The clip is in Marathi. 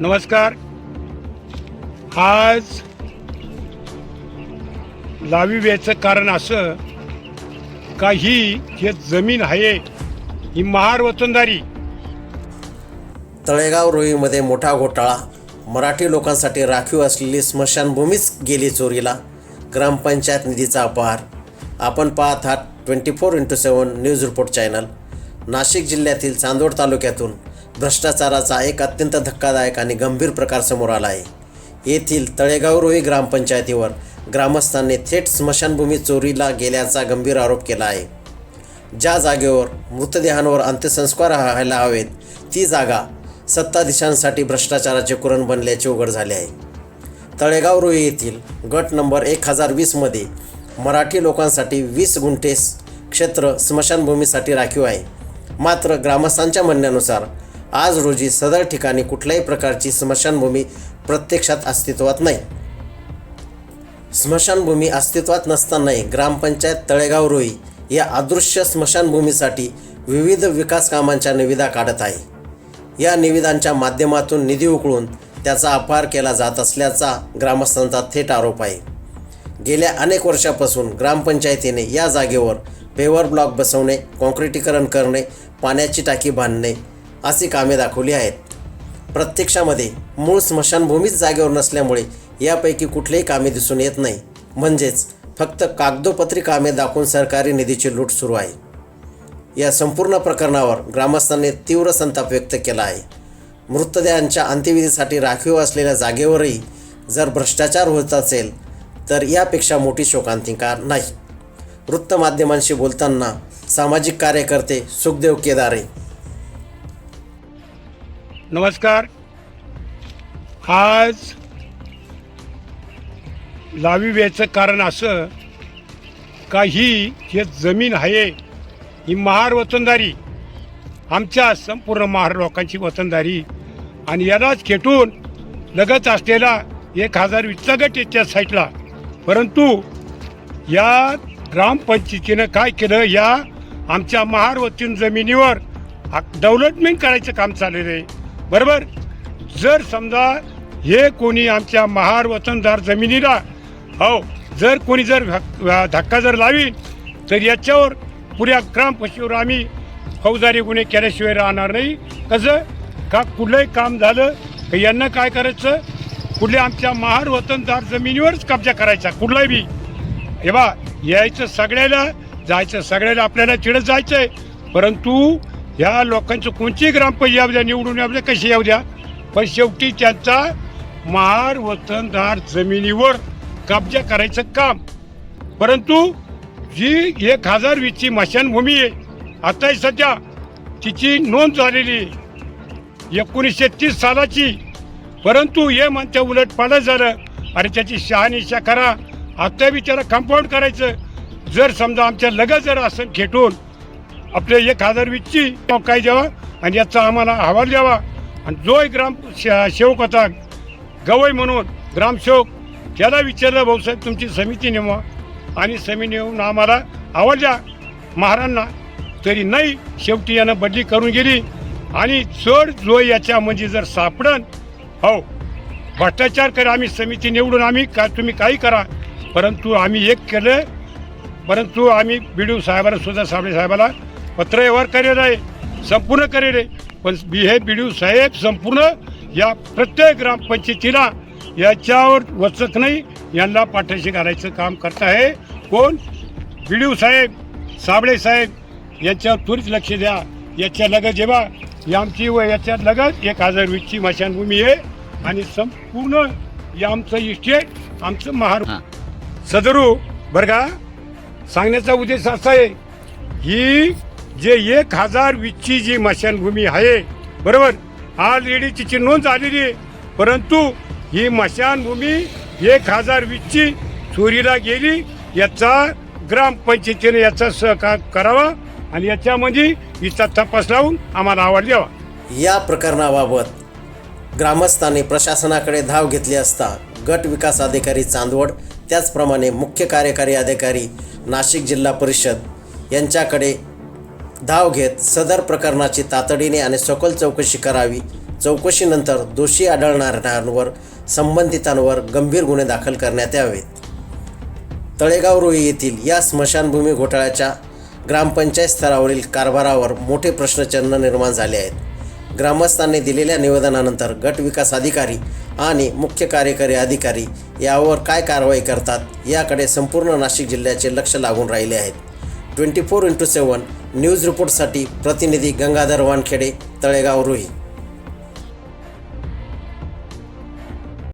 नमस्कार. आज लावी व्यायचं कारण असं का ही जे जमीन आहे ही महार वतनदारी. तळेगाव रोहीमध्ये मोठा घोटाळा. मराठी लोकांसाठी राखीव असलेली स्मशानभूमीच गेली चोरीला. ग्रामपंचायत निधीचा अपहार. आपण पाहत आहात twenty four into seven news report channel. Nashik जिल्ह्यातील चांदोड तालुक्यातून भ्रष्टाचाराचा एक अत्यंत धक्कादायक आणि गंभीर प्रकार समोर आला आहे येथील तळेगाव रोही ग्रामपंचायतीवर ग्रामस्थांनी थेट स्मशानभूमी चोरीला गेल्याचा गंभीर आरोप केला आहे. ज्या जागेवर मृतदेहांवर अंत्यसंस्कार व्हायला हवेत ती जागा सत्ताधीशांसाठी भ्रष्टाचाराचे कुरण बनल्याचे उघड झाले आहे. तळेगाव रोही येथील गट नंबर एक हजार वीसमध्ये मराठी लोकांसाठी वीस गुंठे क्षेत्र स्मशानभूमीसाठी राखीव आहे. मात्र ग्रामस्थांच्या म्हणण्यानुसार आज रोजी सदर ठिकाणी कुठल्याही प्रकारची स्मशानभूमी प्रत्यक्षात अस्तित्वात नाही. स्मशानभूमी अस्तित्वात नसतानाही ग्रामपंचायत तळेगाव रोही या अदृश्य स्मशानभूमीसाठी विविध विकास कामांच्या निविदा काढत आहे. या निविदांच्या माध्यमातून निधी उकळून त्याचा अपहार केला जात असल्याचा ग्रामस्थांचा थेट आरोप आहे. गेल्या अनेक वर्षापासून ग्रामपंचायतीने या जागेवर पेवर ब्लॉक बसवणे काँक्रिटीकरण करणे पाण्याची टाकी बांधणे अशी कामे दाखवली आहेत. प्रत्यक्षामध्ये मूळ स्मशानभूमीच जागेवर नसल्यामुळे यापैकी कुठलेही कामे दिसून येत नाही. म्हणजेच फक्त कागदोपत्री कामे दाखवून सरकारी निधीची लूट सुरू आहे. या संपूर्ण प्रकरणावर ग्रामस्थांनी तीव्र संताप व्यक्त केला आहे. मृतदेहांच्या अंत्यविधीसाठी राखीव असलेल्या जागेवरही जर भ्रष्टाचार होत असेल तर यापेक्षा मोठी शोकांतिका नाही. वृत्तमाध्यमांशी बोलताना सामाजिक कार्यकर्ते सुखदेव केदारे नमस्कार. आज लावी व्यायचं कारण असं का ही हे जमीन आहे ही महार वतनदारी आमच्या संपूर्ण महार लोकांची वतनदारी आणि यालाच खेटून लगत असलेला एक हजार वीसचा गट आहे साईटला. परंतु या ग्रामपंचायतीनं काय केलं? या आमच्या महार वतीन जमिनीवर डेव्हलपमेंट करायचं काम चाललेलं आहे. बरोबर? जर समजा हे कोणी आमच्या महार वतनदार जमिनीला हो जर कोणी जर धक्का जर लावी तर याच्यावर पुऱ्या ग्रामपंचायतीवर आम्ही फौजदारी गुन्हे केल्याशिवाय राहणार नाही. कसं? का कुठलंही काम झालं का यांना काय करायचं? कुठल्या आमच्या महार वतनदार जमिनीवरच कब्जा करायचा कुठलाही बी. हे बा यायचं सगळ्याला जायचं सगळ्याला आपल्याला चिडत जायचं आहे परंतु ह्या लोकांचं कोणची ग्रामपंचायत येऊ द्या निवडून येऊ द्या कशी येऊ द्या. पण शेवटी त्यांचा महार वतनदार जमिनीवर कब्जा करायचं काम. परंतु जी एक हजार वीसची मशानभूमी आहे आता सध्या तिची नोंद झालेली आहे. एकोणीसशे तीस सालाची. परंतु हे म्हणते उलट पालट झालं. अरे त्याची शहानिशा करा. आता बिचारा कंपाऊंड करायचं. जर समजा आमच्या लगत जर असं खेटून आपले एक हजार वीसची काय द्यावा? आणि याचा आम्हाला अहवाल द्यावा. आणि जो एक ग्राम सेवक होता गवई म्हणून ग्रामसेवक त्याला विचारलं भाऊसाहेब तुमची समिती नेमवा. आणि समिती नेऊन आम्हाला अहवाल द्या. महारांना तरी नाही शेवटी यानं बदली करून गेली. आणि चढ जो याच्यामध्ये म्हणजे जर सापडन हो भ्रष्टाचार करा आम्ही समिती निवडून आम्ही का तुम्ही काही करा. परंतु आम्ही एक केलं परंतु आम्ही बी साहेबाला सुद्धा साबळे साहेबाला पत्र व्यवहार करेल आहे संपूर्ण करेल आहे पण बी हे बी साहेब संपूर्ण या प्रत्येक ग्रामपंचायतीला याच्यावर वचक नाही यांना पाठीशी घालायचं काम करत आहे. कोण? बी साहेब साबळे साहेब यांच्यावर त्वरित लक्ष द्या. याच्या लगत जेव्हा ही आमची व याच्या लगत एक हजार वीसची मशानभूमी आहे आणि संपूर्ण हे आमचं इस्टेट आमचं महार सदरू बरं का? सांगण्याचा उद्देश असा आहे ही जे एक हजार वीसची जी मशानभूमी आहे बरोबर? ऑलरेडी तिची नोंद झालेली आहे. परंतु ही मशानभूमी एक हजार वीसची चोरीला गेली याचा ग्रामपंचायतीने याचा सहकार करावा आणि याच्यामध्ये हिचा तपास लावून आम्हाला अहवाल द्यावा. या प्रकरणाबाबत ग्रामस्थांनी प्रशासनाकडे धाव घेतली असता गट विकास अधिकारी चांदवड त्याचप्रमाणे मुख्य कार्यकारी अधिकारी नाशिक जिल्हा परिषद यांच्याकडे धाव घेत सदर प्रकरणाची तातडीने आणि सखोल चौकशी करावी. चौकशीनंतर दोषी आढळणाऱ्यांवर संबंधितांवर गंभीर गुन्हे दाखल करण्यात यावेत. तळेगाव रोही येथील या स्मशानभूमी घोटाळ्याच्या ग्रामपंचायत स्तरावरील कारभारावर मोठे प्रश्नचिन्ह निर्माण झाले आहेत. ग्रामस्थांनी दिलेल्या निवेदनानंतर गट विकास अधिकारी आणि मुख्य कार्यकारी अधिकारी यावर काय कारवाई करतात याकडे संपूर्ण नाशिक जिल्ह्याचे लक्ष लागून राहिले आहेत twenty four into seven news रिपोर्टसाठी प्रतिनिधी गंगाधर वानखेडे तळेगाव रोही.